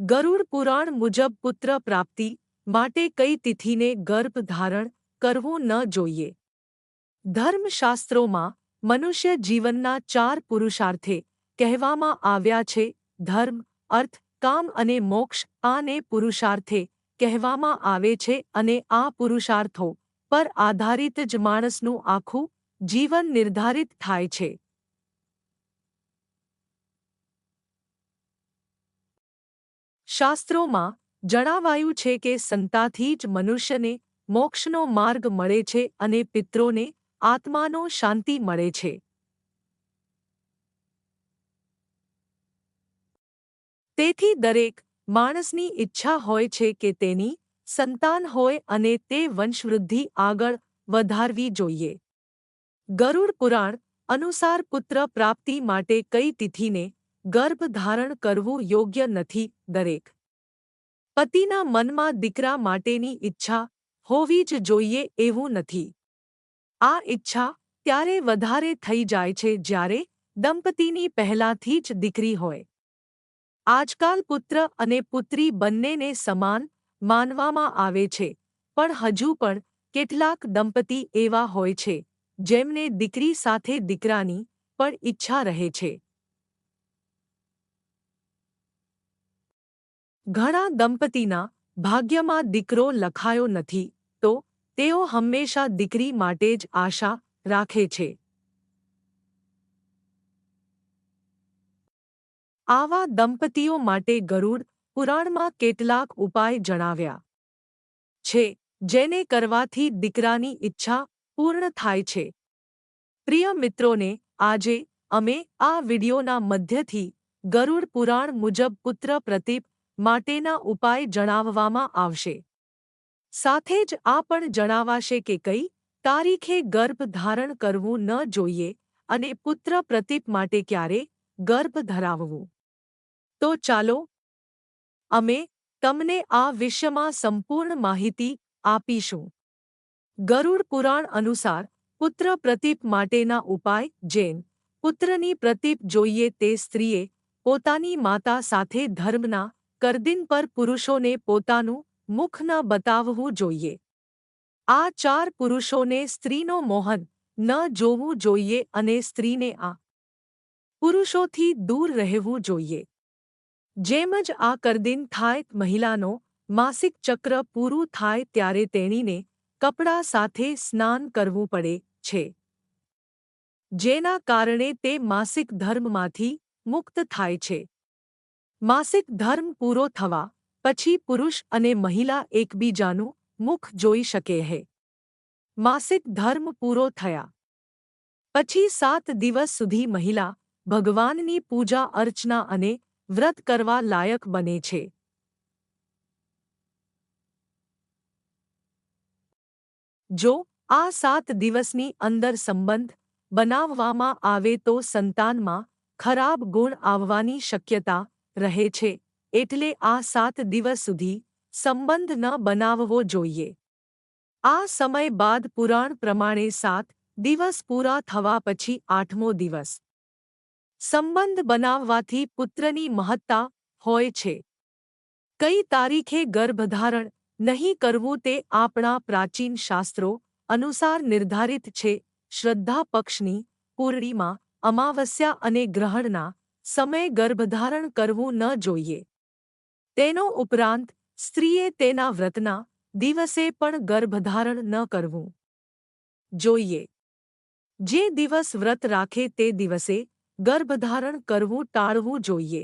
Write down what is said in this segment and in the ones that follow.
ગરુડ પુરાણ મુજબ પુત્ર પ્રાપ્તિ માટે કઈ તિથિને ગર્ભ ધારણ કરવું ન જોઈએ. ધર્મશાસ્ત્રોમાં મનુષ્ય જીવનના ચાર પુરુષાર્થે કહેવામાં આવ્યા છે, ધર્મ, અર્થ, કામ અને મોક્ષ આને પુરુષાર્થે કહેવામાં આવે છે અને આ પુરુષાર્થો પર આધારિત જ માણસનું આખું જીવન નિર્ધારિત થાય છે. શાસ્ત્રોમાં જણાવાયું છે કે સંતાથી જ મનુષ્યને મોક્ષનો માર્ગ મળે છે અને પિત્રોને આત્માનો શાંતિ મળે છે. તેથી દરેક માણસની ઈચ્છા હોય છે કે તેની સંતાન હોય અને તે વંશવૃદ્ધિ આગળ વધારવી જોઈએ. ગરુડ પુરાણ અનુસાર પુત્ર પ્રાપ્તિ માટે કઈ તિથિને ગર્ભ ધારણ કરવું યોગ્ય નથી, દરેક પતિના મનમાં દીકરા માટેની ઈચ્છા હોવી જ જોઈએ એવું નથી. આ ઈચ્છા ત્યારે વધારે થઈ જાય છે જ્યારે દંપતીની પહેલાથી જ દીકરી હોય. આજકાલ પુત્ર અને પુત્રી બંનેને સમાન માનવામાં આવે છે, પણ હજુ પણ કેટલાક દંપતી એવા હોય છે, જેમને દીકરી સાથે દીકરાની પણ ઈચ્છા રહે છે. ઘણા દંપતીના ભાગ્યમાં દીકરો લખાયો નથી, તો તેઓ હંમેશા દીકરી માટે જ આશા રાખે છે. આવા દંપતીઓ માટે ગરુડ પુરાણમાં કેટલાક ઉપાય જણાવ્યા છે, જેને કરવાથી દીકરાની ઈચ્છા પૂર્ણ થાય છે. પ્રિય મિત્રોને, આજે અમે આ વિડિયોના મધ્યથી ગરુડ પુરાણ મુજબ પુત્ર પ્રતીપ માટેના ઉપાય જણાવવામાં આવશે. સાથે જ આ પણ જણાવાશે કે કઈ તારીખે ગર્ભ ધારણ કરવું ન જોઈએ અને પુત્ર પ્રતીપ માટે ક્યારે ગર્ભ ધરાવવું. તો ચાલો, અમે તમને આ વિષયમાં સંપૂર્ણ માહિતી આપીશું. ગરુડ પુરાણ અનુસાર, પુત્ર પ્રતિપ માટેના ઉપાય જૈન પુત્રની પ્રતિપ જોઈએ તે સ્ત્રીએ પોતાની માતા સાથે ધર્મના કરદિન પર પુરુષોને પોતાનું મુખ ન બતાવવું જોઈએ. આ ચાર પુરુષોને સ્ત્રીનો મોહન ન જોવું જોઈએ અને સ્ત્રીને આ પુરુષોથી દૂર રહેવું જોઈએ. જેમ જ આ કરદિન થાય મહિલાનો માસિક ચક્ર પૂરું થાય ત્યારે તેણીને કપડા સાથે સ્નાન કરવું પડે છે. જેના કારણે તે માસિક ધર્મમાંથી મુક્ત થાય છે. માસિક ધર્મ પૂરો થવા, પછી પુરુષ અને મહિલા એકબીજાનું મુખ જોઈ શકે હે. માસિક ધર્મ પૂરો થયા. પછી સાત દિવસ સુધી મહિલા ભગવાનની પૂજા અર્ચના અને વ્રત કરવા લાયક બને છે. જો આ સાત દિવસની અંદર સંબંધ બનાવવામાં આવે તો સંતાનમાં ખરાબ ગુણ આવવાની શક્યતા રહે છે, એટલે આ સાત દિવસ સુધી સંબંધ ન બનાવવો જોઈએ. આ સમય બાદ પુરાણ પ્રમાણે સાત દિવસ પૂરા થવા પછી આઠમો દિવસ. સંબંધ બનાવવાથી પુત્રની મહત્તા હોય છે. કઈ તારીખે ગર્ભધારણ નહીં કરવું તે આપણા પ્રાચીન શાસ્ત્રો અનુસાર નિર્ધારિત છે. શ્રદ્ધા પક્ષની પૂર્ણિમા અમાવસ્યા અને ગ્રહણના સમય ગર્ભધારણ કરવું ન જોઈએ. તેનો ઉપરાંત, સ્ત્રીએ તેના વ્રતના દિવસે પણ ગર્ભધારણ ન કરવું જોઈએ. જે દિવસ વ્રત રાખે તે દિવસે ગર્ભધારણ કરવું ટાળવું જોઈએ.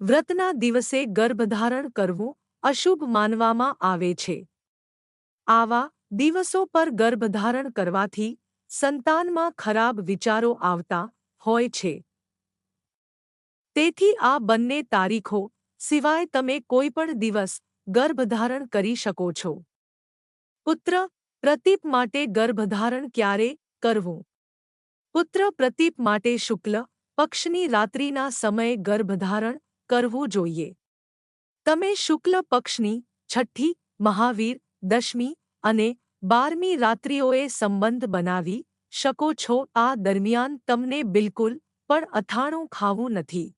વ્રતના દિવસે ગર્ભધારણ કરવું અશુભ માનવામાં આવે છે. આવા દિવસો પર ગર્ભધારણ કરવાથી સંતાનમાં ખરાબ વિચારો આવતા હોય છે. તેથી આ બંને તારીખો સિવાય તમે કોઈપણ દિવસ ગર્ભધારણ કરી શકો છો. પુત્ર, પ્રતીપ માટે ગર્ભધારણ ક્યારે કરવું? પુત્ર, પ્રતીપ માટે શુક્લ પક્ષની રાત્રિના સમયે ગર્ભધારણ કરવું જોઈએ. તમે શુક્લ પક્ષની છઠ્ઠી, મહાવીર, દશમી અને બારમી રાત્રિઓએ સંબંધ બનાવી શકો છો. આ દરમિયાન તમને બિલકુલ પણ અથાણું ખાવું નથી.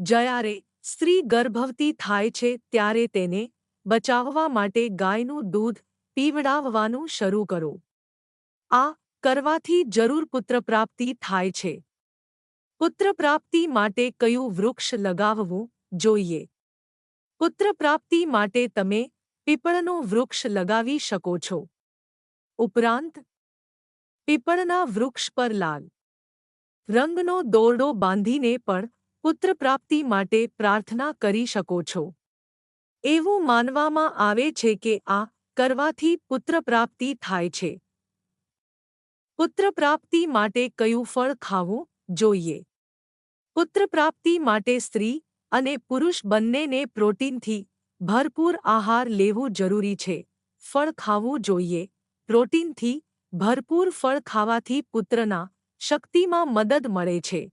જયારે સ્ત્રી ગર્ભવતી થાય છે ત્યારે તેને બચાવવા માટે ગાયનું દૂધ પીવડાવવાનું શરૂ કરો. આ કરવાથી જરૂર પુત્રપ્રાપ્તિ થાય છે. પુત્રપ્રાપ્તિ માટે કયું વૃક્ષ લગાવવું જોઈએ? પુત્રપ્રાપ્તિ માટે તમે પીપળનું વૃક્ષ લગાવી શકો છો. ઉપરાંત, પીપળના વૃક્ષ પર લાલ રંગનો દોરડો બાંધીને પણ પુત્રપ્રાપ્તિ માટે પ્રાર્થના કરી શકો છો. એવું માનવામાં આવે છે કે આ કરવાથી પુત્રપ્રાપ્તિ થાય છે. પુત્રપ્રાપ્તિ માટે કયું ફળ ખાવું જોઈએ? પુત્રપ્રાપ્તિ માટે સ્ત્રી અને પુરુષ બંનેને પ્રોટીનથી ભરપૂર આહાર લેવું જરૂરી છે. ફળ ખાવું જોઈએ. પ્રોટીનથી ભરપૂર ફળ ખાવાથી પુત્રના શક્તિમાં મદદ મળે છે.